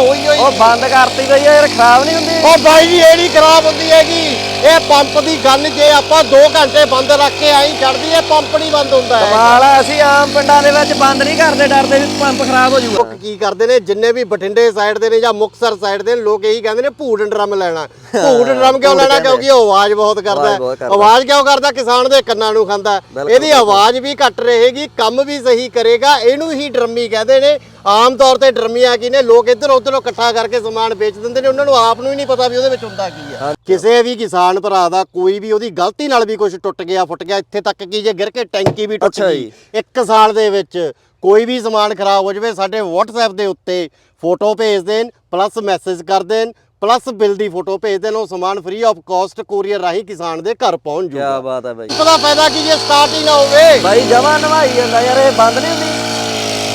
ਹੋਈ ਹੋਈ ਉਹ ਬੰਦ ਕਰਤੀ ਬਈ ਯਾਰ ਖਰਾਬ ਨਹੀਂ ਹੁੰਦੀ। ਉਹ ਬਾਈ ਜੀ ਇਹ ਨਹੀਂ ਖਰਾਬ ਹੁੰਦੀ ਹੈਗੀ। ਇਹ ਪੰਪ ਦੀ ਗੰਨ ਜੇ ਆਪਾਂ 2 ਘੰਟੇ ਬੰਦ ਰੱਖ ਕੇ ਆਈ ਛੱਡਦੀ ਹੈ ਪੰਪ ਨਹੀਂ ਬੰਦ ਹੁੰਦਾ ਹੈ ਕਮਾਲ ਆ ਅਸੀਂ ਆਮ ਪਿੰਡਾਂ ਦੇ ਵਿੱਚ ਬੰਦ ਨਹੀਂ ਕਰਦੇ ਡਰਦੇ ਵੀ ਪੰਪ ਖਰਾਬ ਹੋ ਜਾਊਗਾ। ਲੋਕ ਕੀ ਕਰਦੇ ਨੇ ਜਿੰਨੇ ਵੀ ਬਠਿੰਡੇ ਸਾਈਡ ਦੇ ਨੇ ਜਾਂ ਮੁਕਤਸਰ ਸਾਈਡ ਦੇ ਨੇ ਲੋਕ ਇਹੀ ਕਹਿੰਦੇ ਨੇ ਭੂਡ ਡਰਮ ਲੈਣਾ। ਭੂਡ ਡਰਮ ਕਿਉਂ ਲੈਣਾ? ਕਿਉਂਕਿ ਉਹ ਆਵਾਜ਼ ਬਹੁਤ ਕਰਦਾ ਆਵਾਜ਼ ਹੈ ਕਿਉਂ ਕਰਦਾ? ਕਿਸਾਨ ਦੇ ਕੰਨਾਂ ਨੂੰ ਖਾਂਦਾ। ਹੈ। ਇਹਦੀ ਆਵਾਜ਼ ਵੀ ਘੱਟ ਰਹੇਗੀ ਕੰਮ ਵੀ ਸਹੀ ਕਰੇਗਾ ਇਹਨੂੰ ਹੀ ਡਰਮੀ ਕਹਿੰਦੇ ਨੇ। ਆਮ ਤੌਰ ਤੇ ਡਰਮੀਆਂ ਕੀ ਨੇ ਲੋਕ ਇੱਧਰ ਉੱਧਰੋਂ ਇਕੱਠਾ ਕਰਕੇ ਸਮਾਨ ਵੇਚ ਦਿੰਦੇ ਨੇ ਉਹਨਾਂ ਨੂੰ ਆਪ ਨੂੰ ਹੀ ਨਹੀਂ ਪਤਾ ਵੀ ਉਹਦੇ ਵਿੱਚ ਹੁੰਦਾ ਕੀ ਆ। ਕਿਸੇ ਵੀ ਕਿਸਾਨ ਭਰਾ ਦਾ ਕੋਈ ਵੀ ਉਹਦੀ ਗਲਤੀ ਨਾਲ ਵੀ ਕੁਝ ਟੁੱਟ ਗਿਆ ਫੁੱਟ ਗਿਆ ਇੱਥੇ ਤੱਕ ਕਿ ਜੇ ਗਿਰ ਕੇ ਟੈਂਕੀ ਵੀ ਟੁੱਟ ਗਈ। ਇੱਕ ਸਾਲ ਦੇ ਵਿੱਚ ਕੋਈ ਵੀ ਸਮਾਨ ਖਰਾਬ ਹੋ ਜਾਵੇ ਸਾਡੇ WhatsApp ਦੇ ਉੱਤੇ ਫੋਟੋ ਭੇਜ ਦੇਣ ਪਲੱਸ ਮੈਸੇਜ ਕਰ ਦੇਣ ਪਲੱਸ ਬਿੱਲ ਦੀ ਫੋਟੋ ਭੇਜ ਦੇਣ ਉਹ ਸਮਾਨ ਫ੍ਰੀ ਆਫ ਕਾਸਟ ਕੋਰੀਅਰ ਰਾਹੀਂ ਕਿਸਾਨ ਦੇ ਘਰ ਪਹੁੰਚ ਕੀ ਜਾਊਗਾ ਬਾਤ ਹੈ ਬਾਈ। ਪਤਾ ਫਾਇਦਾ ਕੀ ਜੇ ਸਟਾਰਟ ਹੀ ਨਾ ਹੋਵੇ। ਬਾਈ ਜਮਾ ਨਵਾਈ ਜਾਂਦਾ ਯਾਰ ਇਹ ਬੰਦ ਨਹੀਂ ਹੁੰਦੀ।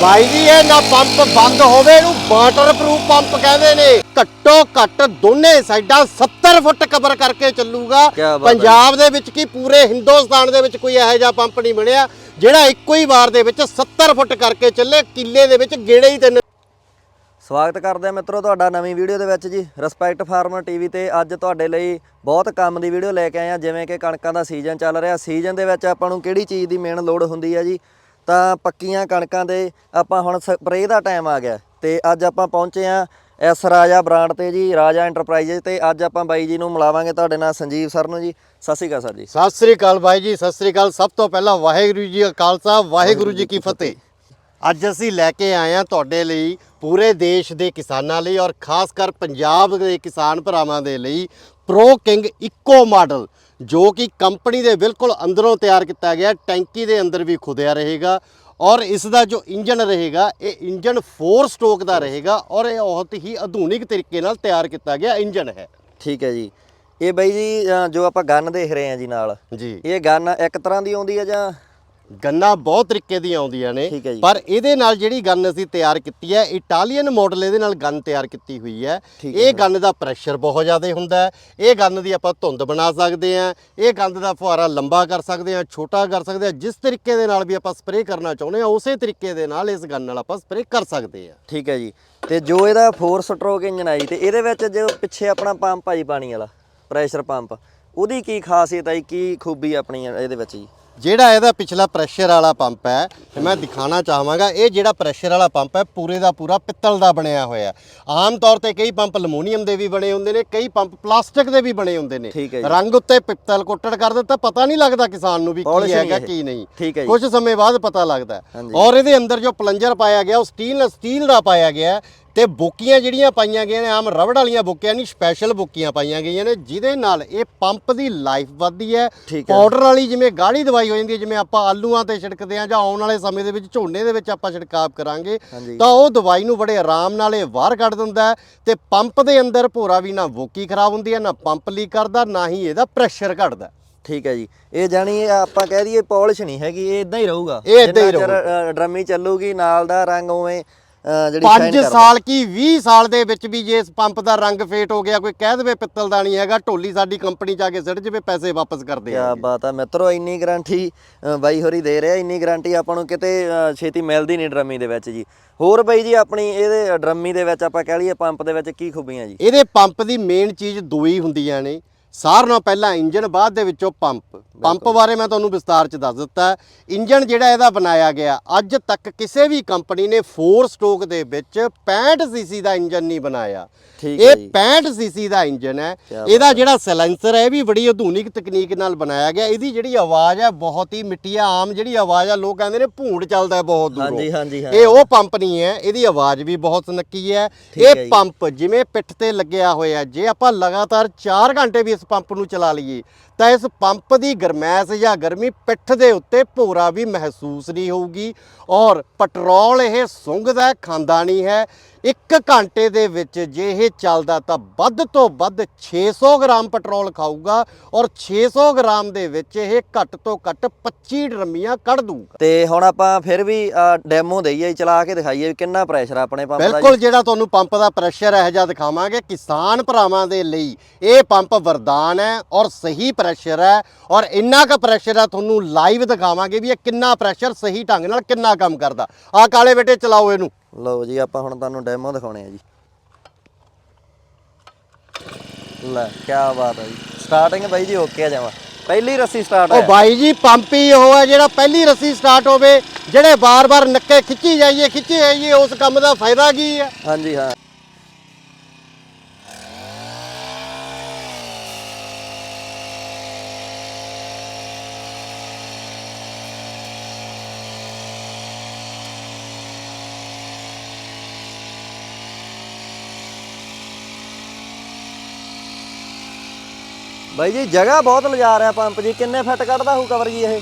ਬਾਈ ਜੀ ਇਹ ਨਾ ਪੰਪ ਬੰਦ ਹੋਵੇ ਇਹਨੂੰ ਵਾਟਰ ਪ੍ਰੂਫ ਪੰਪ ਕਹਿੰਦੇ ਨੇ। ਘੱਟੋ ਘੱਟ ਦੋਨੇ ਸਾਈਡਾਂ 70 ਫੁੱਟ ਕਵਰ ਕਰਕੇ ਚੱਲੂਗਾ। ਕਿਆ ਬਾਤ ਹੈ। ਪੰਜਾਬ ਦੇ ਵਿੱਚ ਕੀ ਪੂਰੇ ਹਿੰਦੁਸਤਾਨ ਦੇ ਵਿੱਚ ਕੋਈ ਇਹੋ ਜਿਹਾ ਪੰਪ ਨਹੀਂ ਬਣਿਆ ਜਿਹੜਾ ਇੱਕੋ ਹੀ ਵਾਰ ਦੇ ਵਿੱਚ 70 ਫੁੱਟ ਕਰਕੇ ਚੱਲੇ ਕਿੱਲੇ ਦੇ ਵਿੱਚ ਗੇੜੇ ਹੀ ਤਿੰਨ। ਸਵਾਗਤ ਕਰਦੇ ਆ ਮਿੱਤਰੋ ਤੁਹਾਡਾ ਨਵੀਂ ਵੀਡੀਓ ਦੇ ਵਿੱਚ ਜੀ ਰਿਸਪੈਕਟ ਫਾਰਮਰ ਟੀਵੀ ਤੇ ਅੱਜ ਤੁਹਾਡੇ ਲਈ ਬਹੁਤ ਕੰਮ ਦੀ ਵੀਡੀਓ ਲੈ ਕੇ ਆਏ ਆ ਜਿਵੇਂ ਕਿ ਕਣਕਾਂ ਦਾ ਸੀਜ਼ਨ ਚੱਲ ਰਿਹਾ। ਸੀਜ਼ਨ ਦੇ ਵਿੱਚ ਆਪਾਂ ਨੂੰ ਕਿਹੜੀ ਚੀਜ਼ ਦੀ ਮੇਨ ਲੋੜ ਹੁੰਦੀ ਹੈ ਜੀ? ਤਾਂ ਪੱਕੀਆਂ ਕਣਕਾਂ ਦੇ ਆਪਾਂ ਹੁਣ ਸਪਰੇਅ ਦਾ ਟਾਈਮ ਆ ਗਿਆ। ਤੇ ਅੱਜ ਆਪਾਂ ਪਹੁੰਚੇ ਆ ਐਸ ਰਾਜਾ ਬ੍ਰਾਂਡ ਤੇ ਜੀ, ਰਾਜਾ ਐਂਟਰਪ੍ਰਾਈਜ਼ਸ ਤੇ। ਅੱਜ ਆਪਾਂ ਬਾਈ ਜੀ ਨੂੰ ਮਿਲਾਵਾਂਗੇ ਤੁਹਾਡੇ ਨਾਲ ਸੰਜੀਵ ਸਰ ਨੂੰ ਜੀ। ਸਤਿ ਸ਼੍ਰੀ ਅਕਾਲ ਸਰ ਜੀ। ਸਤਿ ਸ੍ਰੀ ਅਕਾਲ ਬਾਈ ਜੀ, ਸਤਿ ਸ੍ਰੀ ਅਕਾਲ। ਸਭ ਤੋਂ ਪਹਿਲਾਂ ਵਾਹਿਗੁਰੂ ਜੀ ਕਾ ਖਾਲਸਾ, ਵਾਹਿਗੁਰੂ ਜੀ ਕੀ ਫਤਿਹ। ਅੱਜ ਅਸੀਂ ਲੈ ਕੇ ਆਏ ਹਾਂ ਤੁਹਾਡੇ ਲਈ ਪੂਰੇ ਦੇਸ਼ ਦੇ ਕਿਸਾਨਾਂ ਲਈ ਔਰ ਖਾਸ ਕਰ ਪੰਜਾਬ ਦੇ ਕਿਸਾਨ ਭਰਾਵਾਂ ਦੇ ਲਈ ਪ੍ਰੋ ਕਿੰਗ ਇਕੋ ਮਾਡਲ ਜੋ ਕਿ ਕੰਪਨੀ ਦੇ ਬਿਲਕੁਲ ਅੰਦਰੋਂ ਤਿਆਰ ਕੀਤਾ ਗਿਆ ਟੈਂਕੀ ਦੇ ਅੰਦਰ ਵੀ ਖੁਦਿਆ ਰਹੇਗਾ ਔਰ ਇਸ ਦਾ ਜੋ ਇੰਜਨ ਰਹੇਗਾ ਇਹ ਇੰਜਨ 4 ਸਟ੍ਰੋਕ ਦਾ ਰਹੇਗਾ ਔਰ ਇਹ ਬਹੁਤ ਹੀ ਆਧੁਨਿਕ ਤਰੀਕੇ ਨਾਲ ਤਿਆਰ ਕੀਤਾ ਗਿਆ ਇੰਜਨ ਹੈ। ਠੀਕ ਹੈ ਜੀ। ਇਹ ਬਾਈ ਜੀ ਜੋ ਆਪਾਂ ਗਨ ਦੇਖ ਰਹੇ ਆ ਜੀ ਨਾਲ ਜੀ। ਇਹ ਗਨ ਇੱਕ ਤਰ੍ਹਾਂ ਦੀ ਆਉਂਦੀ ਹੈ ਜਾਂ ਗੰਨਾ ਬਹੁਤ ਤਰੀਕੇ ਦੀਆਂ ਆਉਂਦੀਆਂ ਨੇ ਠੀਕ ਹੈ ਜੀ। ਪਰ ਇਹਦੇ ਨਾਲ ਜਿਹੜੀ ਗਨ ਅਸੀਂ ਤਿਆਰ ਕੀਤੀ ਹੈ ਇਟਾਲੀਅਨ ਮਾਡਲ ਇਹਦੇ ਨਾਲ ਗਨ ਤਿਆਰ ਕੀਤੀ ਹੋਈ ਹੈ। ਠੀਕ ਹੈ ਇਹ ਗਨ ਦਾ ਪ੍ਰੈਸ਼ਰ ਬਹੁਤ ਜ਼ਿਆਦਾ ਹੁੰਦਾ ਹੈ। ਇਹ ਗਨ ਦੀ ਆਪਾਂ ਧੁੰਦ ਬਣਾ ਸਕਦੇ ਹਾਂ। ਇਹ ਗੰਦ ਦਾ ਫੁਹਾਰਾ ਲੰਬਾ ਕਰ ਸਕਦੇ ਹਾਂ ਛੋਟਾ ਕਰ ਸਕਦੇ ਹਾਂ। ਜਿਸ ਤਰੀਕੇ ਦੇ ਨਾਲ ਵੀ ਆਪਾਂ ਸਪਰੇਅ ਕਰਨਾ ਚਾਹੁੰਦੇ ਹਾਂ ਉਸੇ ਤਰੀਕੇ ਦੇ ਨਾਲ ਇਸ ਗਨ ਨਾਲ ਆਪਾਂ ਸਪਰੇਅ ਕਰ ਸਕਦੇ ਹਾਂ। ਠੀਕ ਹੈ ਜੀ। ਤੇ ਜੋ ਇਹਦਾ 4 ਸਟ੍ਰੋਕ ਇੰਜਨ ਆਈ ਤੇ ਇਹਦੇ ਵਿੱਚ ਜੋ ਪਿੱਛੇ ਆਪਣਾ ਪੰਪ ਆਈ ਪਾਣੀ ਵਾਲਾ ਪ੍ਰੈਸ਼ਰ ਪੰਪ ਉਹਦੀ ਕੀ ਖਾਸੀਅਤ ਆਈ ਕੀ ਖੂਬੀ ਆਪਣੀ ਇਹਦੇ ਵਿੱਚ ਜੀ? ਜਿਹੜਾ ਇਹਦਾ ਪਿਛਲਾ ਪ੍ਰੈਸ਼ਰ ਵਾਲਾ ਪੰਪ ਹੈ ਤੇ ਮੈਂ ਦਿਖਾਣਾ ਚਾਹਾਂਗਾ ਇਹ ਜਿਹੜਾ ਪ੍ਰੈਸ਼ਰ ਵਾਲਾ ਪੰਪ ਹੈ ਪੂਰੇ ਦਾ ਪੂਰਾ ਪਿੱਤਲ ਦਾ ਬਣਿਆ ਹੋਇਆ ਆਮ ਤੌਰ ਤੇ ਕਈ ਪੰਪ ਐਲੂਮੀਨੀਅਮ ਦੇ ਵੀ ਬਣੇ ਹੁੰਦੇ ਨੇ ਕਈ ਪੰਪ ਪਲਾਸਟਿਕ ਦੇ ਵੀ ਬਣੇ ਹੁੰਦੇ ਨੇ। ਰੰਗ ਉੱਤੇ ਪਿੱਤਲ ਕੋਟੜ ਕਰ ਦਿੱਤਾ ਪਤਾ ਨਹੀਂ ਲੱਗਦਾ ਕਿਸਾਨ ਨੂੰ ਵੀ ਕੀ ਹੈਗਾ। ਕੀ ਨਹੀਂ। ਕੁਝ ਸਮੇਂ ਬਾਅਦ ਪਤਾ ਲੱਗਦਾ। ਔਰ ਇਹਦੇ ਅੰਦਰ ਜੋ ਪਲੰਜਰ ਪਾਇਆ ਗਿਆ ਉਹ ਸਟੀਲ ਸਟੀਲ ਦਾ ਪਾਇਆ ਗਿਆ ਤੇ ਬੋਕੀਆਂ ਜਿਹੜੀਆਂ ਪਾਈਆਂ ਗਈਆਂ ਨੇ ਆਮ ਰਬੜ ਵਾਲੀਆਂ ਬੋਕੀਆਂ ਨਹੀਂ ਸਪੈਸ਼ਲ ਬੋਕੀਆਂ ਪਾਈਆਂ ਗਈਆਂ ਨੇ ਜਿਹਦੇ ਨਾਲ ਇਹ ਪੰਪ ਦੀ ਲਾਈਫ ਵੱਧਦੀ ਹੈ। ਪਾਊਡਰ ਵਾਲੀ ਜਿਵੇਂ ਗਾੜੀ ਦਵਾਈ ਹੋ ਜਾਂਦੀ ਹੈ ਜਿਵੇਂ ਆਪਾਂ ਆਲੂਆਂ ਤੇ ਛਿੜਕਦੇ ਆ ਜਾਂ ਆਉਣ ਵਾਲੇ ਸਮੇਂ ਦੇ ਵਿੱਚ ਝੋਨੇ ਦੇ ਵਿੱਚ ਆਪਾਂ ਛਿੜਕਾਅ ਕਰਾਂਗੇ। ਤਾਂ ਉਹ ਦਵਾਈ ਨੂੰ ਬੜੇ ਆਰਾਮ ਨਾਲ ਇਹ ਬਾਹਰ ਕੱਢ ਦਿੰਦਾ ਤੇ ਪੰਪ ਦੇ ਅੰਦਰ ਭੋਰਾ ਵੀ ਨਾ ਵੋਕੀ ਖਰਾਬ ਹੁੰਦੀ ਹੈ ਨਾ ਪੰਪ ਲੀਕ ਕਰਦਾ ਨਾ ਹੀ ਇਹਦਾ ਪ੍ਰੈਸ਼ਰ ਘਟਦਾ। ਠੀਕ ਹੈ ਜੀ। ਇਹ ਜਾਨੀ ਇਹ ਆਪਾਂ ਕਹਿ ਦਈਏ ਪਾਲਿਸ਼ ਨਹੀਂ ਹੈਗੀ ਇਹ ਇਦਾਂ ਹੀ ਰਹੂਗਾ। ਇਹ ਹੀ ਡਰਮੀ ਚੱਲੂਗੀ ਨਾਲ ਦਾ ਰੰਗ ਉਵੇਂ ਜਿਹੜੀ 5 shine ਕਰਦਾ। ਸਾਲ ਕੀ 20 ਸਾਲ ਦੇ ਵਿੱਚ ਵੀ ਜੇ ਇਸ ਪੰਪ ਦਾ ਰੰਗ ਫੇਟ ਹੋ ਗਿਆ ਕੋਈ ਕਹਿ ਦੇਵੇ ਪਿੱਤਲ ਦਾ ਨਹੀਂ ਹੈਗਾ ਢੋਲੀ ਸਾਡੀ ਕੰਪਨੀ ਚ ਆ ਕੇ ਸਿੱਟ ਜਵੇ ਪੈਸੇ ਵਾਪਸ ਕਰਦੇ ਆ ਬਾਤ ਆ ਮਿੱਤਰੋ ਇੰਨੀ ਗਾਰੰਟੀ ਬਾਈ ਹੋਰੀ ਦੇ ਰਿਹਾ ਇੰਨੀ ਗਾਰੰਟੀ ਆਪਾਂ ਨੂੰ ਕਿਤੇ ਛੇਤੀ ਮਿਲਦੀ ਨਹੀਂ ਡਰਮੀ ਦੇ ਵਿੱਚ ਜੀ। ਹੋਰ ਬਾਈ ਜੀ ਆਪਣੀ ਇਹਦੇ ਡਰਮੀ ਦੇ ਵਿੱਚ ਆਪਾਂ ਕਹਿ ਲਈਏ ਪੰਪ ਦੇ ਵਿੱਚ ਕੀ ਖੂਬੀਆਂ ਜੀ? ਇਹਦੇ ਪੰਪ ਦੀ ਮੇਨ ਚੀਜ਼ ਦੋ ਹੀ ਹੁੰਦੀਆਂ ਨੇ। ਸਾਰਿਆਂ ਨਾਲੋਂ ਪਹਿਲਾਂ ਇੰਜਨ ਬਾਅਦ ਦੇ ਵਿੱਚੋਂ ਪੰਪ। ਪੰਪ ਬਾਰੇ ਮੈਂ ਤੁਹਾਨੂੰ ਵਿਸਤਾਰ ਚ ਦੱਸ ਦਿੱਤਾ ਇੰਜਨ ਜਿਹੜਾ ਇਹਦਾ ਬਣਾਇਆ ਗਿਆ ਅੱਜ ਤੱਕ ਕਿਸੇ ਵੀ ਕੰਪਨੀ ਨੇ 4 ਸਟ੍ਰੋਕ ਦੇ ਵਿੱਚ 65 ਸੀਸੀ ਦਾ ਇੰਜਨ ਨਹੀਂ ਬਣਾਇਆ। ਇਹ ਜੀ। 65 ਸੀਸੀ ਦਾ ਇੰਜਨ ਹੈ। ਇਹਦਾ ਜਿਹੜਾ ਸੈਲੈਂਸਰ ਹੈ ਇਹ ਵੀ ਬੜੀ ਆਧੁਨਿਕ ਤਕਨੀਕ ਨਾਲ ਬਣਾਇਆ ਗਿਆ। ਇਹਦੀ ਜਿਹੜੀ ਆਵਾਜ਼ ਹੈ ਬਹੁਤ ਹੀ ਮਿੱਟੀਆ ਆਮ ਜਿਹੜੀ ਆਵਾਜ਼ ਆ ਲੋਕ ਕਹਿੰਦੇ ਨੇ ਭੂੰਡ ਚੱਲਦਾ ਬਹੁਤ ਦੂਰੋਂ। ਹਾਂਜੀ ਹਾਂਜੀ ਇਹ ਉਹ ਪੰਪ ਨਹੀਂ ਹੈ। ਇਹਦੀ ਆਵਾਜ਼ ਵੀ ਬਹੁਤ ਸੁਨੱਖੀ ਹੈ। ਇਹ। ਪੰਪ ਜਿਵੇਂ ਪਿੱਠ ਤੇ ਲੱਗਿਆ ਹੋਇਆ ਜੇ ਆਪਾਂ ਲਗਾਤਾਰ 4 ਘੰਟੇ ਵੀ ਇਸ ਪੰਪ ਨੂੰ ਚਲਾ ਲਈਏ। ਤਾਂ ਇਸ ਪੰਪ ਦੀ ਗਰਮੈਸ਼ ਜਾਂ ਗਰਮੀ ਪਿੱਠ ਦੇ ਉੱਤੇ ਭੋਰਾ ਵੀ ਮਹਿਸੂਸ ਨਹੀਂ ਹੋਊਗੀ ਔਰ ਪੈਟਰੋਲ ਇਹ ਸੁੰਘਦਾ ਖਾਂਦਾ ਨਹੀਂ ਹੈ। ਇੱਕ ਘੰਟੇ ਦੇ ਵਿੱਚ ਜੇ ਇਹ ਚੱਲਦਾ ਤਾਂ ਵੱਧ ਤੋਂ ਵੱਧ 600 ਗ੍ਰਾਮ ਪੈਟਰੋਲ ਖਾਊਗਾ ਔਰ 600 ਗ੍ਰਾਮ ਦੇ ਵਿੱਚ ਇਹ ਘੱਟ ਤੋਂ ਘੱਟ 25 ਡਰਮੀਆਂ ਕੱਢ ਦੂਗਾ ਤੇ ਹੁਣ ਆਪਾਂ ਫਿਰ ਵੀ ਡੈਮੋ ਦਈਏ ਚਲਾ ਕੇ ਦਿਖਾਈਏ ਕਿੰਨਾ ਪ੍ਰੈਸ਼ਰ ਆਪਣੇ ਪੰਪ ਦਾ ਬਿਲਕੁਲ ਜਿਹੜਾ ਤੁਹਾਨੂੰ ਪੰਪ ਦਾ ਪ੍ਰੈਸ਼ਰ ਇਹੋ ਜਿਹਾ ਦਿਖਾਵਾਂਗੇ ਕਿਸਾਨ ਭਰਾਵਾਂ ਦੇ ਲਈ ਇਹ ਪੰਪ ਵਰਦਾਨ ਹੈ ਔਰ ਸਹੀ ਪ੍ਰੈਸ਼ਰ ਹੈ ਔਰ ਇੰਨਾ ਕੁ ਪ੍ਰੈਸ਼ਰ ਹੈ ਤੁਹਾਨੂੰ ਲਾਈਵ ਦਿਖਾਵਾਂਗੇ ਵੀ ਇਹ ਕਿੰਨਾ ਪ੍ਰੈਸ਼ਰ ਸਹੀ ਢੰਗ ਨਾਲ ਕਿੰਨਾ ਕੰਮ ਕਰਦਾ। ਆ ਕਾਲੇ ਬੇਟੇ ਚਲਾਓ ਇਹਨੂੰ। ਲਓ ਜੀ ਆਪਾਂ ਹੁਣ ਤੁਹਾਨੂੰ ਡੈਮੋ ਦਿਖਾਉਣੇ ਆ ਜੀ। ਲੈ ਕੀ ਬਾਤ ਹੈ ਜੀ। ਸਟਾਰਟਿੰਗ ਬਾਈ ਜੀ ਓਕੇ ਆ ਜਾਵਾ ਪਹਿਲੀ ਰੱਸੀ ਸਟਾਰਟ ਹੈ ਉਹ ਬਾਈ ਜੀ ਪੰਪ ਹੀ ਉਹ ਹੈ ਜਿਹੜਾ ਪਹਿਲੀ ਰੱਸੀ ਸਟਾਰਟ ਹੋਵੇ ਜਿਹੜੇ ਬਾਰ-ਬਾਰ ਨੱਕੇ ਖਿੱਚੀ ਜਾਈਏ ਖਿੱਚੀ ਜਾਈਏ ਉਸ ਕੰਮ ਦਾ ਫਾਇਦਾ ਕੀ ਹੈ ਹਾਂਜੀ ਹਾਂ। ਬਾਈ ਜੀ ਜਗ੍ਹਾ ਬਹੁਤ ਲਿਜਾ ਰਿਹਾ ਪੰਪ ਜੀ। ਕਿੰਨੇ ਫਿੱਟ ਕੱਢਦਾ ਹੋਊ ਕਵਰ ਜੀ ਇਹ?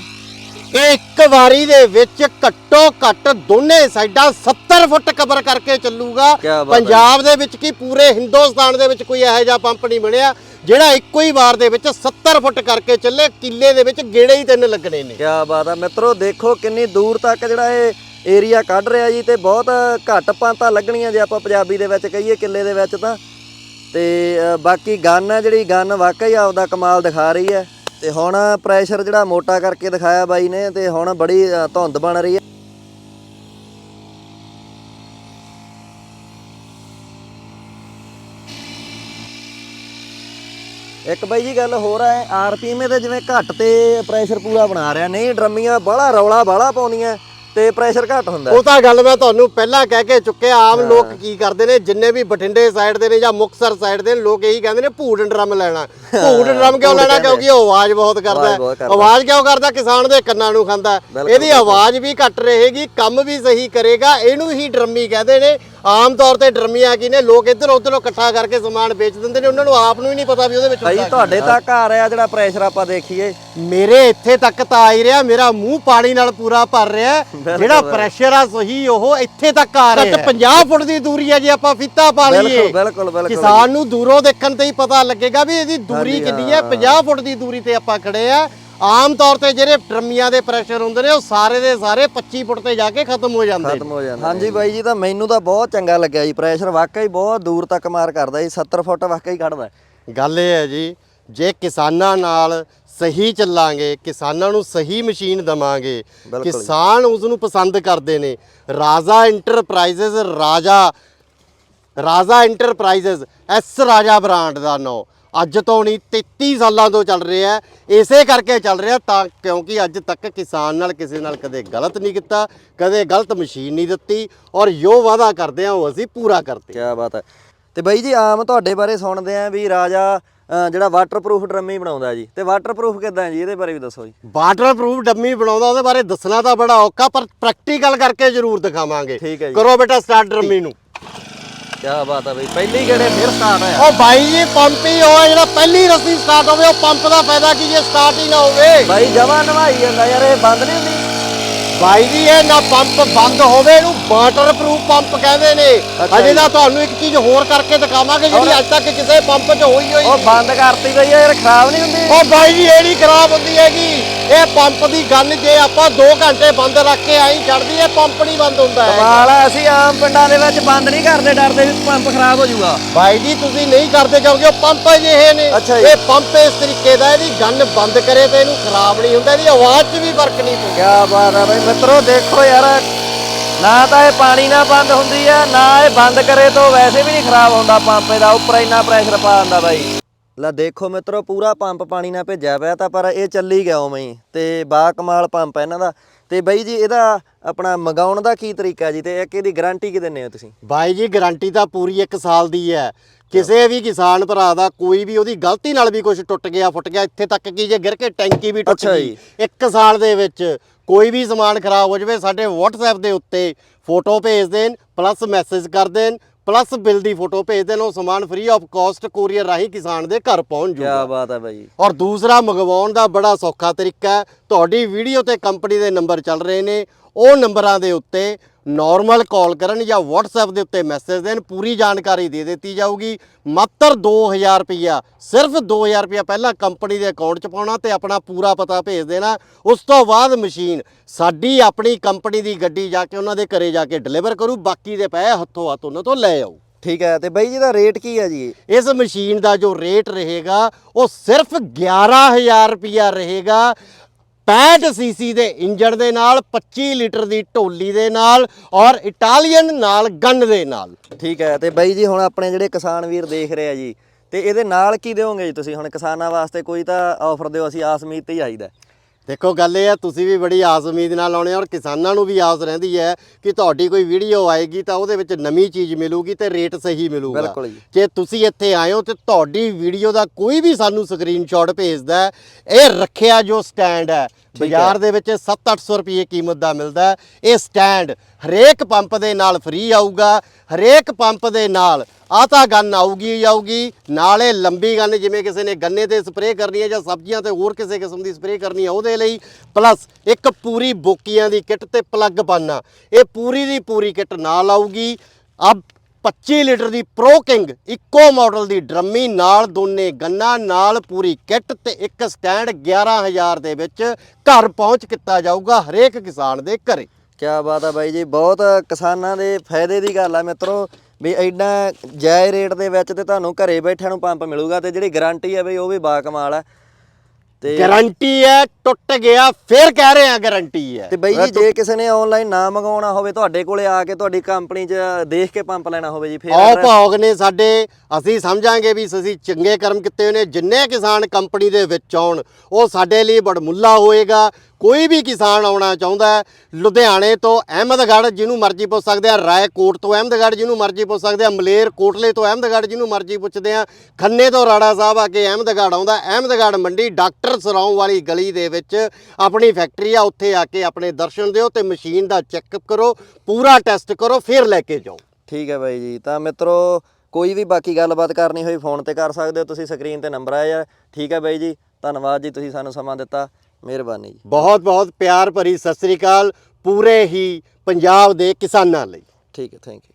ਇਹ ਇੱਕ ਵਾਰੀ ਦੇ ਵਿੱਚ ਘੱਟੋ ਘੱਟ ਦੋਨੇ ਸਾਈਡਾਂ 70 ਫੁੱਟ ਕਵਰ ਕਰਕੇ ਚੱਲੂਗਾ। ਕਿਆ ਬਾਤ ਹੈ। ਪੰਜਾਬ ਦੇ ਵਿੱਚ ਕੀ ਪੂਰੇ ਹਿੰਦੁਸਤਾਨ ਦੇ ਵਿੱਚ ਕੋਈ ਇਹੋ ਜਿਹਾ ਪੰਪ ਨਹੀਂ ਬਣਿਆ ਜਿਹੜਾ ਇੱਕੋ ਹੀ ਵਾਰ ਦੇ ਵਿੱਚ 70 ਫੁੱਟ ਕਰਕੇ ਚੱਲੇ ਕਿੱਲੇ ਦੇ ਵਿੱਚ ਗੇੜੇ ਹੀ ਤਿੰਨ ਲੱਗਣੇ ਨੇ। ਕਿਆ ਬਾਤ ਆ ਮਿੱਤਰੋ ਦੇਖੋ ਕਿੰਨੀ ਦੂਰ ਤੱਕ ਜਿਹੜਾ ਇਹ ਏਰੀਆ ਕੱਢ ਰਿਹਾ ਜੀ ਤੇ ਬਹੁਤ ਘੱਟ ਪਾਂਤਾ ਲੱਗਣੀਆਂ ਜੇ ਆਪਾਂ ਪੰਜਾਬੀ ਦੇ ਵਿੱਚ ਕਹੀਏ ਕਿੱਲੇ ਦੇ ਵਿੱਚ ਤਾਂ। ਤੇ ਬਾਕੀ ਗਨ ਆ ਜਿਹੜੀ, ਗਨ ਵਾਕਈ ਆਪਦਾ ਕਮਾਲ ਦਿਖਾ ਰਹੀ ਹੈ। ਤੇ ਹੁਣ ਪ੍ਰੈਸ਼ਰ ਜਿਹੜਾ ਮੋਟਾ ਕਰਕੇ ਦਿਖਾਇਆ ਬਾਈ ਨੇ ਤੇ ਹੁਣ ਬੜੀ ਧੁੰਦ ਬਣ ਰਹੀ ਹੈ। ਇੱਕ ਬਾਈ ਜੀ ਗੱਲ ਹੋਰ ਹੈ, ਆਰਪੀਐਮ ਦੇ ਜਿਵੇਂ ਘੱਟ ਤੇ ਪ੍ਰੈਸ਼ਰ ਪੂਰਾ ਬਣਾ ਰਿਹਾ। ਨਹੀਂ, ਡਰਮੀਆਂ ਬੜਾ ਰੌਲਾ ਬਾਲਾ ਪਾਉਂਦੀਆਂ। ਤੇ ਪ੍ਰੈਸ਼ਰ ਘੱਟ ਹੁੰਦਾ ਉਹ ਤਾਂ ਗੱਲ ਮੈਂ ਤੁਹਾਨੂੰ ਪਹਿਲਾਂ ਕਹਿ ਕੇ ਚੁੱਕਿਆ ਆਮ ਲੋਕ ਕੀ ਕਰਦੇ ਨੇ ਜਿੰਨੇ ਵੀ ਬਠਿੰਡੇ ਸਾਈਡ ਦੇ ਨੇ ਜਾਂ ਮੁਕਤਸਰ ਸਾਈਡ ਦੇ ਨੇ ਲੋਕ ਇਹੀ ਕਹਿੰਦੇ ਨੇ ਭੂਡ ਡਰਮ ਲੈਣਾ। ਭੂਡ ਡਰਮ ਕਿਉਂ ਲੈਣਾ। ਕਿਉਂਕਿ ਉਹ ਆਵਾਜ਼ ਬਹੁਤ ਕਰਦਾ ਆਵਾਜ਼ ਕਿਉਂ ਕਰਦਾ? ਕਿਸਾਨ ਦੇ ਕੰਨਾਂ ਨੂੰ ਖਾਂਦਾ ਇਹਦੀ ਆਵਾਜ਼ ਵੀ ਘੱਟ ਰਹੇਗੀ ਕੰਮ ਵੀ ਸਹੀ ਕਰੇਗਾ ਇਹਨੂੰ ਹੀ ਡਰਮੀ ਕਹਿੰਦੇ ਨੇ। ਆਮ ਤੌਰ ਤੇ ਡਰਮੀਆਂ ਕੀ ਨੇ ਲੋਕ ਇੱਧਰ ਉੱਧਰੋਂ ਇਕੱਠਾ ਕਰਕੇ ਸਮਾਨ ਵੇਚ ਦਿੰਦੇ ਨੇ ਉਹਨਾਂ ਨੂੰ ਆਪ ਨੂੰ ਹੀ ਨਹੀਂ ਪਤਾ ਵੀ ਉਹਦੇ ਵਿੱਚ ਭਾਈ ਹੁੰਦਾ ਕੀ ਤੁਹਾਡੇ ਤੱਕ ਆ ਰਿਹਾ ਜਿਹੜਾ ਪ੍ਰੈਸ਼ਰ ਆਪਾਂ ਦੇਖੀਏ। ਮੇਰੇ ਇੱਥੇ ਤੱਕ ਤਾਂ ਆ ਹੀ ਰਿਹਾ ਮੇਰਾ ਮੂੰਹ ਪਾਣੀ ਨਾਲ ਪੂਰਾ ਭਰ ਰਿਹਾ। ਹੈ। ਬਿਲਕੁਲ, ਜਿਹੜਾ ਪ੍ਰੈਸ਼ਰ ਆ ਸਹੀ ਉਹ ਇੱਥੇ ਤੱਕ ਆ ਰਿਹਾ। 50 ਫੁੱਟ ਦੀ ਦੂਰੀ ਹੈ ਜੇ ਆਪਾਂ ਫੀਤਾ ਪਾ ਲਈਏ। ਬਿਲਕੁਲ ਬਿਲਕੁਲ। ਬਿਲਕੁਲ ਕਿਸਾਨ ਨੂੰ ਦੂਰੋਂ ਦੇਖਣ ਤੇ ਹੀ ਪਤਾ ਲੱਗੇਗਾ ਵੀ ਇਹਦੀ ਦੂਰੀ ਕਿੰਨੀ ਹੈ। 50 ਫੁੱਟ ਦੀ ਦੂਰੀ ਤੇ ਆਪਾਂ ਖੜੇ ਆ। ਆਮ ਤੌਰ ਤੇ ਜਿਹੜੇ ਟਰਮੀਆਂ ਦੇ ਪ੍ਰੈਸ਼ਰ ਹੁੰਦੇ ਨੇ ਉਹ ਸਾਰੇ ਦੇ ਸਾਰੇ 25 ਫੁੱਟ ਤੇ ਜਾ ਕੇ ਖਤਮ ਹੋ ਜਾਂਦੇ ਖਤਮ ਹੋ ਜਾਂਦਾ ਹਾਂਜੀ ਬਾਈ ਜੀ ਤਾਂ ਮੈਨੂੰ ਤਾਂ ਬਹੁਤ ਚੰਗਾ ਲੱਗਿਆ ਜੀ ਪ੍ਰੈਸ਼ਰ ਵਾਕਈ ਬਹੁਤ ਦੂਰ ਤੱਕ ਮਾਰ ਕਰਦਾ ਜੀ 70 ਫੁੱਟ ਵਾਕਈ ਕੱਢਦਾ ਗੱਲ ਇਹ ਹੈ ਜੀ ਜੇ ਕਿਸਾਨਾਂ ਨਾਲ ਸਹੀ ਚੱਲਾਂਗੇ ਕਿਸਾਨਾਂ ਨੂੰ ਸਹੀ ਮਸ਼ੀਨ ਦਵਾਂਗੇ। ਕਿਸਾਨ ਉਸ ਨੂੰ ਪਸੰਦ ਕਰਦੇ ਨੇ। Raja enterprises Raja Raja enterprises S Raja brand ਦਾ ਨਾਂ। ਅੱਜ ਤੋਂ ਨਹੀਂ 33 ਸਾਲਾਂ ਤੋਂ ਚੱਲ ਰਿਹਾ ਇਸੇ ਕਰਕੇ ਚੱਲ ਰਿਹਾ ਤਾਂ ਕਿਉਂਕਿ ਅੱਜ ਤੱਕ ਕਿਸਾਨ ਨਾਲ ਕਿਸੇ ਨਾਲ ਕਦੇ ਗਲਤ ਨਹੀਂ ਕੀਤਾ ਕਦੇ ਗਲਤ ਮਸ਼ੀਨ ਨਹੀਂ ਦਿੱਤੀ ਔਰ ਜੋ ਵਾਅਦਾ ਕਰਦੇ ਆ ਉਹ ਅਸੀਂ ਪੂਰਾ ਕਰਦੇ ਕੀ ਬਾਤ ਹੈ। ਤੇ ਬਾਈ ਜੀ ਆਮ ਤੁਹਾਡੇ ਬਾਰੇ ਸੁਣਦੇ ਆ ਵੀ ਰਾਜਾ ਜਿਹੜਾ ਵਾਟਰਪ੍ਰੂਫ ਡਰਮੀ ਬਣਾਉਂਦਾ ਜੀ। ਤੇ ਵਾਟਰਪ੍ਰੂਫ ਕਿਦਾਂ ਜੀ? ਇਹਦੇ ਬਾਰੇ ਵੀ ਦੱਸੋ ਜੀ। ਵਾਟਰ ਪ੍ਰੂਫ ਡੰਮੀ ਬਣਾਉਂਦਾ ਉਹਦੇ ਬਾਰੇ ਦੱਸਣਾ ਤਾਂ ਬੜਾ ਔਖਾ ਪਰ ਪ੍ਰੈਕਟੀਕਲ ਕਰਕੇ ਜ਼ਰੂਰ ਦਿਖਾਵਾਂਗੇ। ਠੀਕ ਹੈ ਜੀ। ਕਰੋ ਬੇਟਾ ਸਟਾਰਟ ਡੰਮੀ ਨੂੰ। ਕੀ ਬਾਤ ਹੈ ਬਾਈ ਪਹਿਲੀ ਗੇੜੇ ਫਿਰ ਸਟਾਰਟ ਹੋਇਆ। ਉਹ ਬਾਈ ਜੀ ਪੰਪ ਹੀ ਹੋਇਆ ਜਿਹੜਾ ਪਹਿਲੀ ਰੱਸੀ ਸਟਾਰਟ ਹੋਵੇ ਉਹ ਪੰਪ ਦਾ ਫਾਇਦਾ ਕੀ ਜੇ ਸਟਾਰਟ ਹੀ ਨਾ ਹੋਵੇ? ਬਾਈ ਜਵਾ ਨਵਾਈ ਜਾਂਦਾ ਯਾਰ ਇਹ ਬੰਦ ਨਹੀਂ ਹੁੰਦੀ। ਬਾਈ ਜੀ ਇਹ ਨਾ ਪੰਪ ਬੰਦ ਹੋਵੇ ਇਹਨੂੰ ਵਾਟਰ ਪ੍ਰੂਫ ਪੰਪ ਕਹਿੰਦੇ ਨੇ। ਅੱਛਾ ਅਜੇ। ਤਾਂ ਤੁਹਾਨੂੰ ਇੱਕ ਚੀਜ਼ ਹੋਰ ਕਰਕੇ ਦਿਖਾਵਾਂਗੇ ਜਿਹੜੀ ਅੱਜ ਤੱਕ ਕਿਸੇ ਪੰਪ 'ਚ ਹੋਈ ਹੋਈ ਉਹ ਬੰਦ ਕਰਤੀ ਬਈ ਯਾਰ ਖਰਾਬ ਨਹੀਂ ਹੁੰਦੀ। ਉਹ ਬਾਈ ਜੀ ਇਹ ਨਹੀਂ ਖਰਾਬ ਹੁੰਦੀ ਹੈਗੀ। ਇਹ ਪੰਪ ਦੀ ਗੱਲ ਜੇ ਆਪਾਂ 2 ਘੰਟੇ ਬੰਦ ਰੱਖ ਕੇ ਆਈ ਛੱਡਦੀ ਹੈ ਪੰਪ ਨਹੀਂ ਬੰਦ ਹੁੰਦਾ ਹੈ ਕਮਾਲ ਹੈ ਅਸੀਂ ਆਮ ਪਿੰਡਾਂ ਦੇ ਵਿੱਚ ਬੰਦ ਨਹੀਂ ਕਰਦੇ ਡਰਦੇ ਵੀ ਪੰਪ ਖਰਾਬ ਹੋ ਜਾਊਗਾ। ਭਾਈ ਜੀ ਤੁਸੀਂ ਨਹੀਂ ਕਰਦੇ ਕਿਉਂਕਿ ਉਹ ਪੰਪ ਜਿਹੇ ਨੇ। ਅੱਛਾ ਜੀ। ਇਹ ਪੰਪ ਇਸ ਤਰੀਕੇ ਦਾ ਇਹਦੀ ਗੰਨ ਬੰਦ ਕਰੇ ਤੇ ਇਹਨੂੰ ਖਰਾਬ ਨਹੀਂ ਹੁੰਦਾ ਇਹਦੀ ਆਵਾਜ਼ 'ਚ ਵੀ ਫ਼ਰਕ ਨਹੀਂ ਪੈਂਦਾ। ਕਿਆ ਬਾਤ ਹੈ ਬਈ ਮਿੱਤਰੋ ਦੇਖੋ ਯਾਰ ਨਾ ਤਾਂ ਇਹ ਪਾਣੀ ਨਾਲ ਬੰਦ ਹੁੰਦੀ ਹੈ ਨਾ ਇਹ ਬੰਦ ਕਰੇ ਤਾਂ ਵੈਸੇ ਵੀ ਨਹੀਂ ਖਰਾਬ ਹੁੰਦਾ ਪੰਪ ਇਹਦਾ ਉੱਪਰ ਇੰਨਾ ਪ੍ਰੈਸ਼ਰ ਪਾ ਦਿੰਦਾ ਬਾਈ। ਲੈ ਦੇਖੋ ਮਿੱਤਰੋ ਪੂਰਾ ਪੰਪ ਪਾਣੀ ਨਾਲ ਭੇਜਿਆ ਪਿਆ ਤਾਂ ਪਰ ਇਹ ਚੱਲੀ ਗਿਆ ਉਵੇਂ ਹੀ ਤੇ ਬਾ ਕਮਾਲ ਪੰਪ ਹੈ ਇਹਨਾਂ ਦਾ। ਤੇ ਬਾਈ ਜੀ ਇਹਦਾ ਆਪਣਾ ਮਗਾਉਣ ਦਾ ਕੀ ਤਰੀਕਾ ਜੀ? ਤੇ ਇੱਕ ਇਹਦੀ ਗਾਰੰਟੀ ਕੀ ਦਿੰਦੇ ਹੋ ਤੁਸੀਂ? ਭਾਈ ਜੀ ਗਾਰੰਟੀ ਤਾਂ ਪੂਰੀ 1 ਸਾਲ ਦੀ ਹੈ। ਕਿਸੇ ਵੀ ਕਿਸਾਨ ਭਰਾ ਦਾ ਕੋਈ ਵੀ ਉਹਦੀ ਗਲਤੀ ਨਾਲ ਵੀ ਕੁਝ ਟੁੱਟ ਗਿਆ ਫੁੱਟ ਗਿਆ ਇੱਥੇ ਤੱਕ ਕਿ ਜੇ ਗਿਰ ਕੇ ਟੈਂਕੀ ਵੀ ਟੁੱਟ ਅੱਛਾ ਗਈ ਜੀ। 1 ਸਾਲ ਦੇ ਵਿੱਚ ਕੋਈ ਵੀ ਸਮਾਨ ਖਰਾਬ ਹੋ ਜਾਵੇ ਸਾਡੇ WhatsApp ਦੇ ਉੱਤੇ ਫੋਟੋ ਭੇਜ ਦੇਣ ਪਲੱਸ ਮੈਸੇਜ ਕਰ ਦੇਣ ਪਲੱਸ ਬਿੱਲ ਦੀ ਫੋਟੋ ਭੇਜ ਦੇਣ ਉਹ ਸਮਾਨ ਫ੍ਰੀ ਆਫ ਕਾਸਟ ਕੋਰੀਅਰ ਰਾਹੀਂ ਕਿਸਾਨ ਦੇ ਘਰ ਪਹੁੰਚ ਜਾਊਗਾ ਬਾਤ ਹੈ ਬਾਈ। ਔਰ ਦੂਸਰਾ ਮੰਗਵਾਉਣ ਦਾ ਬੜਾ ਸੌਖਾ ਤਰੀਕਾ ਹੈ ਤੁਹਾਡੀ ਵੀਡੀਓ ਤੇ ਕੰਪਨੀ ਦੇ ਨੰਬਰ ਚੱਲ ਰਹੇ ਨੇ ਉਹ ਨੰਬਰਾਂ ਦੇ ਉੱਤੇ ਨਾਰਮਲ ਕਾਲ ਕਰਨ ਜਾਂ WhatsApp ਦੇ ਉੱਤੇ ਮੈਸੇਜ ਦੇਣ ਪੂਰੀ ਜਾਣਕਾਰੀ ਦੇ ਦਿੱਤੀ ਜਾਊਗੀ। ਮਾਤਰ 2000 ਰੁਪਇਆ ਸਿਰਫ 2000 ਰੁਪਇਆ ਪਹਿਲਾਂ ਕੰਪਨੀ ਦੇ ਅਕਾਊਂਟ 'ਚ ਪਾਉਣਾ ਤੇ ਆਪਣਾ ਪੂਰਾ ਪਤਾ ਭੇਜ ਦੇਣਾ। ਉਸ ਤੋਂ ਬਾਅਦ ਮਸ਼ੀਨ ਸਾਡੀ ਆਪਣੀ ਕੰਪਨੀ ਦੀ ਗੱਡੀ ਜਾ ਕੇ ਉਹਨਾਂ ਦੇ ਘਰੇ ਜਾ ਕੇ ਡਿਲੀਵਰ ਕਰੂ ਬਾਕੀ ਦੇ ਪੈਸੇ ਹੱਥੋਂ ਹੱਥ ਉਹਨਾਂ ਤੋਂ ਲੈ ਆਊ। ਠੀਕ ਹੈ ਤੇ ਬਾਈ ਜੀ ਦਾ ਰੇਟ ਕੀ ਹੈ ਜੀ? ਇਸ ਮਸ਼ੀਨ ਦਾ ਜੋ ਰੇਟ ਰਹੇਗਾ ਉਹ ਸਿਰਫ 11000 ਰੁਪਿਆ ਰਹੇਗਾ। 65 ਸੀਸੀ ਦੇ ਇੰਜਣ ਦੇ ਨਾਲ 25 ਲੀਟਰ ਦੀ ਢੋਲੀ ਦੇ ਨਾਲ ਔਰ ਇਟਾਲੀਅਨ ਨਾਲ ਗਨ ਦੇ ਨਾਲ। ਠੀਕ ਹੈ, ਤੇ ਬਾਈ ਜੀ ਹੁਣ ਆਪਣੇ ਜਿਹੜੇ ਕਿਸਾਨ ਵੀਰ ਦੇਖ ਰਹੇ ਆ ਜੀ, ਤੇ ਇਹਦੇ ਨਾਲ ਕੀ ਦਿਓਗੇ ਜੀ ਤੁਸੀਂ? ਹੁਣ ਕਿਸਾਨਾਂ ਵਾਸਤੇ ਕੋਈ ਤਾਂ ਆਫਰ ਦਿਓ, ਅਸੀਂ ਆਸ ਉਮੀਦ ਤੇ ਹੀ ਆਈਦਾ। ਦੇਖੋ ਗੱਲ ਇਹ ਹੈ ਤੁਸੀਂ ਵੀ ਬੜੀ ਆਸ ਉਮੀਦ ਨਾਲ ਆਉਣੇ ਔਰ ਕਿਸਾਨਾਂ ਨੂੰ ਵੀ ਆਸ ਰਹਿੰਦੀ ਹੈ ਕਿ ਤੁਹਾਡੀ ਕੋਈ ਵੀਡੀਓ ਆਏਗੀ ਤਾਂ ਉਹਦੇ ਵਿੱਚ ਨਵੀਂ ਚੀਜ਼ ਮਿਲੂਗੀ ਤੇ ਰੇਟ ਸਹੀ ਮਿਲੂਗਾ ਬਿਲਕੁਲ ਜੀ। ਜੇ ਤੁਸੀਂ ਇੱਥੇ ਆਏ ਹੋ ਤੇ ਤੁਹਾਡੀ ਵੀਡੀਓ ਦਾ ਕੋਈ ਵੀ ਸਾਨੂੰ ਸਕਰੀਨਸ਼ਾਟ ਭੇਜਦਾ ਹੈ, ਇਹ ਰੱਖਿਆ ਜੋ ਸਟੈਂਡ ਹੈ ਬਾਜ਼ਾਰ ਦੇ ਵਿੱਚ 7-800 ਰੁਪਏ ਕੀਮਤ ਦਾ ਮਿਲਦਾ ਹੈ। ਇਹ ਸਟੈਂਡ ਹਰੇਕ ਪੰਪ ਦੇ ਨਾਲ ਫ੍ਰੀ ਆਊਗਾ ਹਰੇਕ ਪੰਪ ਦੇ ਨਾਲ ਆਹ ਤਾਂ ਗੰਨ ਆਊਗੀ ਹੀ ਆਊਗੀ। ਨਾਲੇ ਲੰਬੀ ਗੰਨ, ਜਿਵੇਂ ਕਿਸੇ ਨੇ ਗੰਨੇ ਤੇ ਸਪਰੇਅ ਕਰਨੀ ਹੈ ਜਾਂ ਸਬਜ਼ੀਆਂ ਤੇ ਹੋਰ ਕਿਸੇ ਕਿਸਮ ਦੀ ਸਪਰੇਅ ਕਰਨੀ ਹੈ, ਉਹਦੇ ਲਈ ਪਲੱਸ ਇੱਕ ਪੂਰੀ ਬੋਕੀਆਂ ਦੀ ਕਿੱਟ ਤੇ ਪਲੱਗ ਪਾਨਾ ਇਹ ਪੂਰੀ ਦੀ ਪੂਰੀ ਕਿੱਟ ਨਾਲ ਆਊਗੀ। ਅਬ 25 ਲੀਟਰ ਦੀ ਪ੍ਰੋ ਕਿੰਗ, ਇੱਕੋ ਮਾਡਲ ਦੀ ਡਰਮੀ ਨਾਲ ਦੋਨੇ ਗੰਨਾ ਨਾਲ ਪੂਰੀ ਕਿੱਟ ਤੇ ਇੱਕ ਸਟੈਂਡ 11000 ਦੇ ਵਿੱਚ ਘਰ ਪਹੁੰਚ ਕੀਤਾ ਜਾਊਗਾ ਹਰੇਕ ਕਿਸਾਨ ਦੇ ਘਰੇ। ਕਿਆ ਬਾਤ ਆ ਬਾਈ ਜੀ, ਬਹੁਤ ਕਿਸਾਨਾਂ ਦੇ ਫਾਇਦੇ ਦੀ ਗੱਲ ਆ ਮਿੱਤਰੋ। ਵੀ ਐਡਾ ਜਾਇ ਰੇਟ ਦੇ ਵਿੱਚ ਤੇ ਤੁਹਾਨੂੰ ਘਰੇ ਬੈਠਿਆਂ ਨੂੰ ਪੰਪ ਮਿਲੂਗਾ ਤੇ ਜਿਹੜੀ ਗਾਰੰਟੀ ਹੈ ਬਈ ਉਹ ਵੀ ਬਾ ਕਮਾਲ ਹੈ ਤੇ ਗਾਰੰਟੀ ਹੈ ਟੁੱਟ ਗਿਆ ਫਿਰ ਕਹਿ ਰਹੇ ਆ ਗਾਰੰਟੀ ਹੈ। ਤੇ ਬਾਈ ਜੀ ਜੇ ਕਿਸੇ ਨੇ ਆਨਲਾਈਨ ਨਾ ਮੰਗਵਾਉਣਾ ਹੋਵੇ ਤੁਹਾਡੇ ਕੋਲੇ ਆ ਕੇ ਤੁਹਾਡੀ ਕੰਪਨੀ 'ਚ ਦੇਖ ਕੇ ਪੰਪ ਲੈਣਾ ਹੋਵੇ ਜੀ ਫਿਰ address- ਭਾਗ ਨੇ ਸਾਡੇ ਅਸੀਂ ਸਮਝਾਂਗੇ ਵੀ ਅਸੀਂ ਚੰਗੇ ਕਰਮ ਕੀਤੇ ਹੋਏ ਨੇ ਜਿੰਨੇ ਕਿਸਾਨ ਕੰਪਨੀ ਦੇ ਵਿੱਚ ਆਉਣ ਉਹ ਸਾਡੇ ਲਈ ਬੜਮੁੱਲਾ ਹੋਏਗਾ। ਕੋਈ ਵੀ ਕਿਸਾਨ ਆਉਣਾ ਚਾਹੁੰਦਾ ਹੈ, ਲੁਧਿਆਣੇ ਤੋਂ ਅਹਿਮਦਗੜ੍ਹ ਜਿਹਨੂੰ ਮਰਜ਼ੀ ਪੁੱਛ ਸਕਦੇ ਆ, ਰਾਏਕੋਟ ਤੋਂ ਅਹਿਮਦਗੜ੍ਹ ਜਿਹਨੂੰ ਮਰਜ਼ੀ ਪੁੱਛ ਸਕਦੇ ਆ, ਮਲੇਰ ਕੋਟਲੇ ਤੋਂ ਅਹਿਮਦਗੜ੍ਹ ਜਿਹਨੂੰ ਮਰਜ਼ੀ ਪੁੱਛਦੇ ਆ, ਖੰਨੇ ਤੋਂ ਰਾੜਾ ਸਾਹਿਬ ਆ ਕੇ ਅਹਿਮਦਗੜ੍ਹ ਆਉਂਦਾ, ਅਹਿਮਦਗੜ੍ਹ ਮੰਡੀ ਡਾਕਟਰ ਸਰਾਉਂ ਵਾਲੀ ਗਲੀ ਦੇ ਵਿੱਚ ਆਪਣੀ ਫੈਕਟਰੀ ਆ, ਉੱਥੇ ਆ ਕੇ ਆਪਣੇ ਦਰਸ਼ਨ ਦਿਓ ਤੇ ਮਸ਼ੀਨ ਦਾ ਚੈੱਕਅਪ ਕਰੋ, ਪੂਰਾ ਟੈਸਟ ਕਰੋ, ਫਿਰ ਲੈ ਕੇ ਜਾਓ। ਠੀਕ ਹੈ ਬਾਈ ਜੀ, ਤਾਂ ਮਿੱਤਰੋ ਕੋਈ ਵੀ ਬਾਕੀ ਗੱਲਬਾਤ ਕਰਨੀ ਹੋਈ ਫੋਨ ਤੇ ਕਰ ਸਕਦੇ ਹੋ, ਤੁਸੀਂ ਸਕਰੀਨ ਤੇ ਨੰਬਰ ਆਇਆ, ਠੀਕ ਹੈ ਬਾਈ ਜੀ, ਧੰਨਵਾਦ ਜੀ ਤੁਸੀਂ ਸਾਨੂੰ ਸਮਾਂ ਦਿੱਤਾ। ਮਿਹਰਬਾਨੀ ਜੀ। ਬਹੁਤ ਬਹੁਤ ਪਿਆਰ ਭਰੀ ਸਤਿ ਸ੍ਰੀ ਅਕਾਲ। ਪੂਰੇ ਹੀ ਪੰਜਾਬ ਦੇ ਕਿਸਾਨਾਂ ਲਈ। ਠੀਕ ਹੈ ਥੈਂਕ ਯੂ